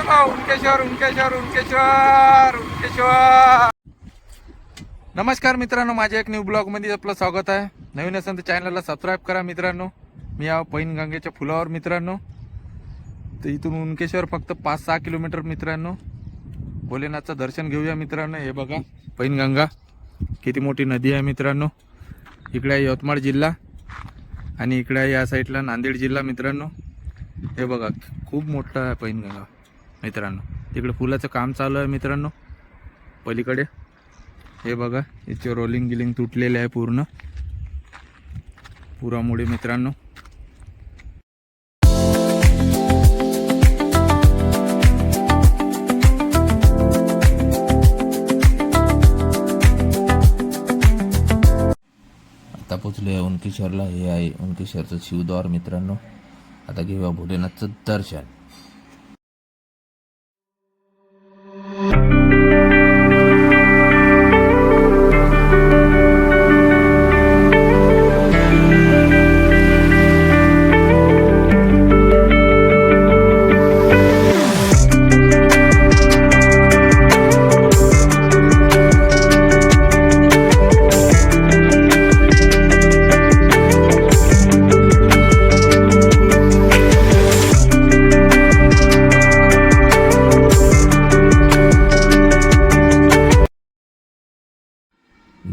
उनकेश्वर उनकेश्वर उनकेश्वर उनकेश्वर नमस्कार मित्रांनो माझ्या एक न्यू ब्लॉगमध्ये आपलं स्वागत आहे. नवीन असेल तर चॅनलला सबस्क्राईब करा मित्रांनो. मी या पैनगंगेच्या फुलावर मित्रांनो. तर इथून उनकेश्वर फक्त पाच सहा किलोमीटर मित्रांनो. भोलेनाथचं दर्शन घेऊया मित्रांनो. हे बघा पैनगंगा किती मोठी नदी आहे मित्रांनो. इकडे आहे यवतमाळ जिल्हा. आणि इकडे आहे या साईडला नांदेड जिल्हा मित्रांनो. हे बघा खूप मोठं आहे पैनगंगा मित्रांनो. तिकडे फुलाचं काम चालू आहे मित्रांनो. पलीकडे. हे बघा याचे रोलिंग गिलिंग तुटलेले आहे पूर्ण. पुरामुळे मित्रांनो. आता पोचलो आहे उनकेश्वरला. हे आहे उनकेश्वरचं शिवद्वार मित्रांनो. आता घेऊया भोलेनाथचं दर्शन.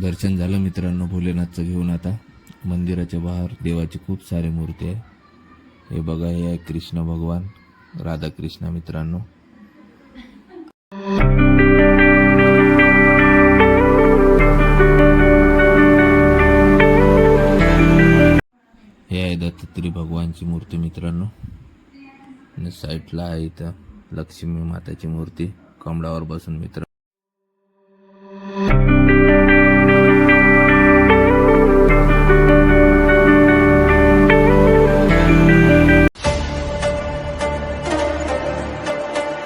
दर्शन झालं मित्रांनो भोलेनाथचं घेऊन आता. मंदिराच्या बाहेर देवाची खूप सारे मूर्ती आहे. हे बघा हे आहे कृष्ण भगवान. राधाकृष्ण मित्रांनो. हे आहे दत्तात्रय भगवानची मूर्ती मित्रांनो. आणि साईडला आहे इथं लक्ष्मी माताची मूर्ती. कमळावर बसून मित्र